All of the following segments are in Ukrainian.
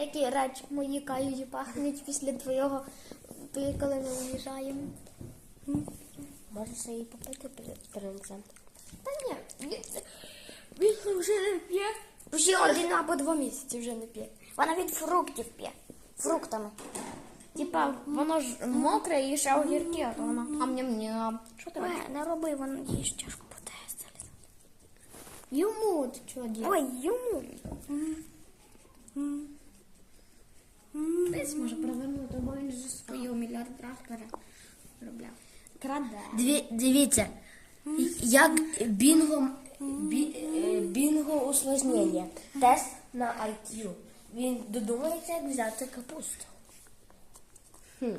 Які речі мої каюті пахнуть після твого, коли ми виїжджаємо. Можеш її попити перед? Та ні, він, вже не п'є. Вже один або два місяці вже не п'є. Вона від фруктів п'є. Фруктами. Типа, воно ж мокре і ще огірки, а то воно ам-ням-ням. Що ти робиш? Не роби, воно їж тяжко буде. Йому ти чого діє? Ой, йому. Десь може провернути, бо він же свою мільярд раз переробляв. Краде. Дві, дивіться, як бінго, бі, е, бінго усложнення. Тест на IQ. Він додумається, як взяти капусту. Хм.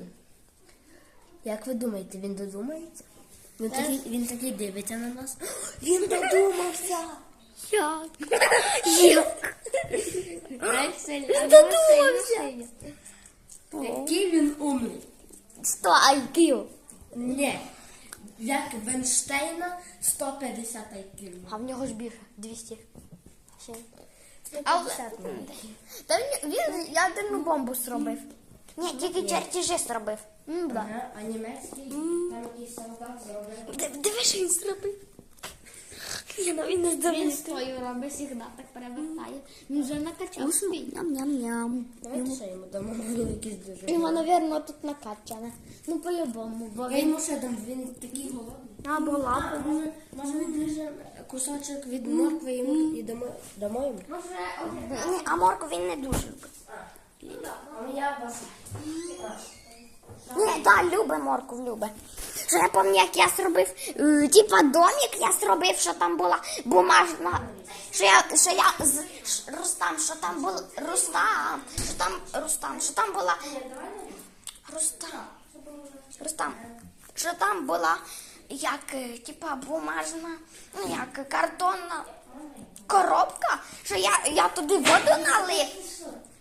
Як ви думаєте, він додумається? Він такий, він такий дивиться на нас. Він додумався! Як? Як? Додумався! Який він умний. Сто IQ. Ні. Як Венштейна 150 IQ. А в нього ж більше 200. Ще. 150. Та він, він ядерну бомбу зробив. Ні, тільки чертежі зробив. М, да. Ага, а німецький, там якийсь солдат зробив. Ди- Диви, що він зробив. Ну він не Він здоровий. свою робить завжди так перевертає. Він вже накачав свій. Ням-ням-ням. Давайте що йому дамо, він якийсь дуже. Його, мабуть, тут накачане. Ну, по-любому, бо Я він йому що дам, він такий голодний. Або лапу. Може, може відріжемо кусочок від моркви йому і дамо, дамо йому? Ні, а морку він не дуже любить. А я вас. Ні, да, любить морку, любить. Що я пам'ятаю, як я зробив, е, типа домик я зробив, що там була бумажна. Що я, що я Рустам, що там був Рустам, що там Рустам, що там була Рустам. Рустам, що там була як е, типа бумажна, ну як картонна коробка, що я, я туди воду налив.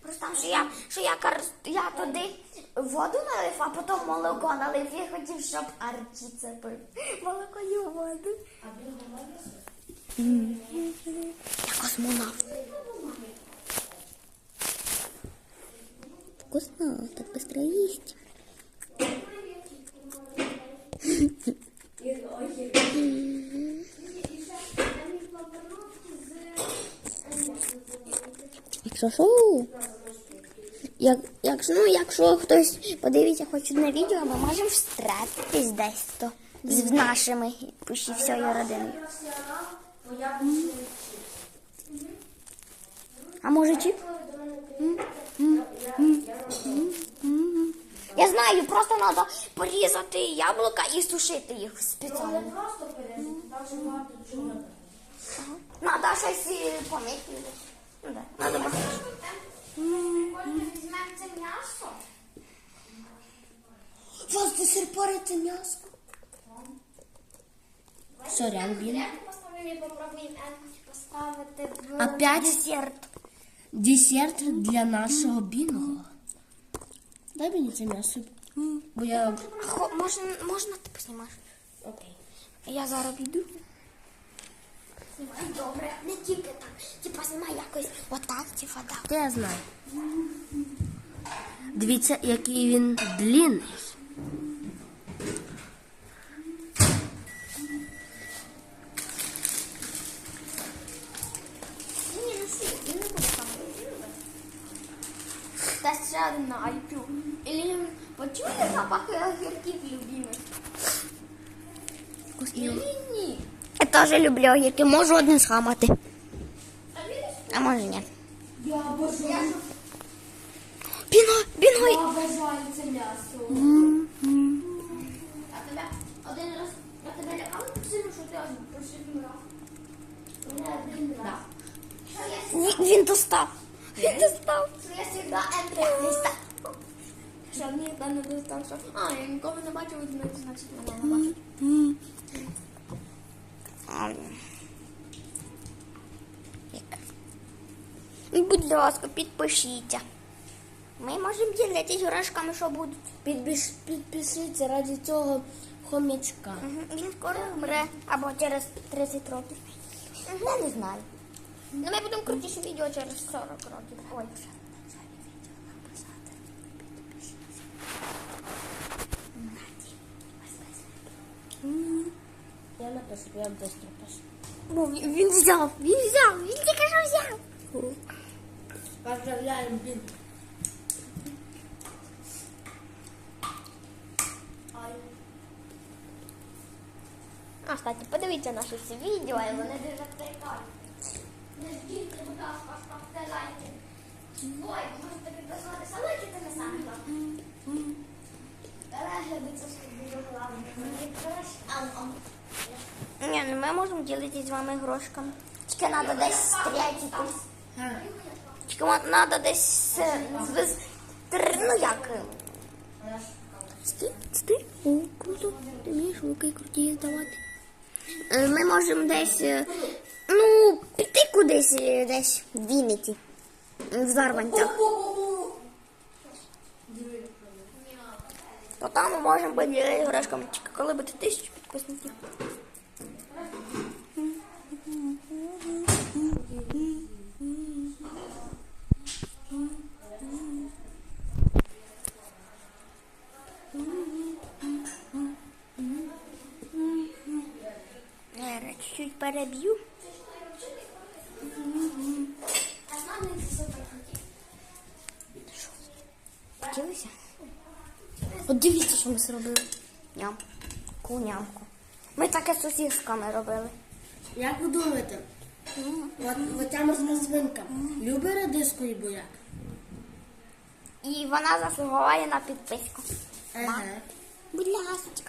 Рустам, що я, що я, я туди воду налив, а потім молоко налив. Я хотів, щоб Арчі це пив. Молоко і воду. Я космонавт. Вкусно, так быстро есть. Якщо як, якщо, ну, якщо хтось подивиться хоч одне відео, ми можемо встретитись десь то з нашими почти всією родиною. А може м. Я знаю, просто треба порізати яблука і сушити їх спеціально. Надо щось е, помити. Ну, да. Візьмемо це м'ясо. Вас до сих пор це м'ясо. Сорян, в... Опять Десерт. десерт для нашого бінго. Дай мені це м'ясо. Бо я... Можна, можна ти поснімаєш? Окей. Я зараз піду. Знімай добре, не тільки так. Типа знімай якось отак, типа так. Та я знаю. Дивіться, який він длинний. Ні, не сі, він не буде сам. Та ще один на IQ. Ілі почуєте запахи огірків любимих? Ілі ні. Теж люблю огірки, можу один схамати. А може ні. Я обожаю. Бінго, бінго. Я обожаю це м'ясо. А тебе один раз, а тебе лякали сильно, що ти аж просив раз? Мене один раз. Він, він достав. Він достав. Що я завжди Ендрю Що мені там не достав, що... А, я нікого не бачив, значить, значить мене не бачить. Будь ласка, підпишіться. Ми можемо ділитися грошками, що будуть. Підпиш, підпишіться раді цього хомячка. Мгм, Він скоро вмре або через 30 років. Я не знаю. Ну, ми будемо крутіші відео через 40 років. Ой, я быстро пошел. Бо він він взяв, він взяв, він тільки що взяв. Поздравляем, Бин. А, кстати, подивіться наші всі відео, і вони дуже прикольні. Не ждіть, будь ласка, ставте лайки. Ой, можете підписуватися лайки, це не саме головне. Перегляди це ж дуже головне. Мені краще. Ну ми можемо ділитися з вами грошками. Тільки треба десь стріляти. Тільки треба десь е, ну як. Сти, сти. О, круто. Ти вмієш луки круті здавати. Е, Ми можемо десь, е, ну, піти кудись, десь в Вінниці. В Зарванцях. То там ми можемо поділити грошками. Коли буде тисячу підписників. Наверное, чуть-чуть переб'ю. А з нами це супер круті. Хотілося? От дивіться, що ми зробили. Нямку, нямку. Ми таке з сосісками робили. Як ви думаєте? Оця морська любить редиску і буряк? І вона заслуговує на підписку. Ага. Будь деякі.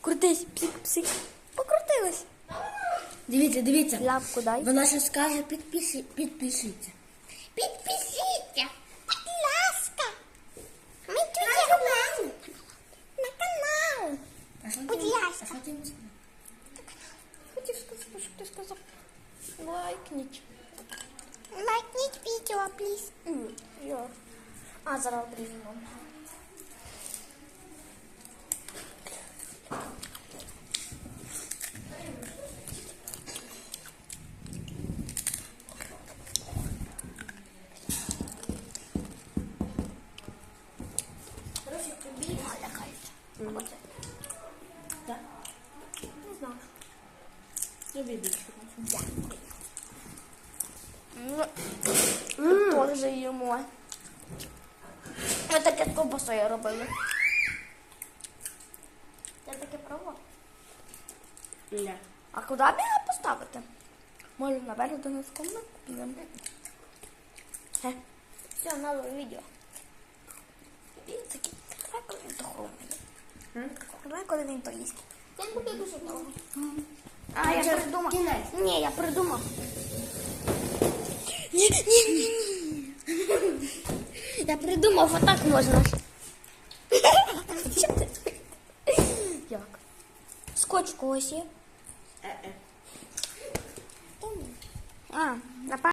Крутись, псик-псик. Покрутилась. Дивіться, дивіться. Лапку дай. Вона ще скаже, підпиші, підпишіться. Підпишіться. Будь ласка. Ми тут є на, на канал. А що Будь ти- ласка. А що ти йому сказав? Хотів сказав. Лайкніть. Лайкніть відео, пліз. yeah. А, зараз обріжемо. Коротше, тобі Оце. Так. Не знаю. Тобі більше. Ну, теж їмо. Ми ковбасою робили. Я таке пробував. Ля. А куди б його поставити? Може, наверх до нас в комнату підемо. Е, Все, нове відео. Він такий, давай коли він доховує. Давай коли він поїсть. Це буде дуже довго. А, я Це придумав. кінець. Ні, я придумав. Ні, ні, ні, ні. Я придумав, отак можна. Що ти? Як? Скотч когось є? Е-е. А, напевно.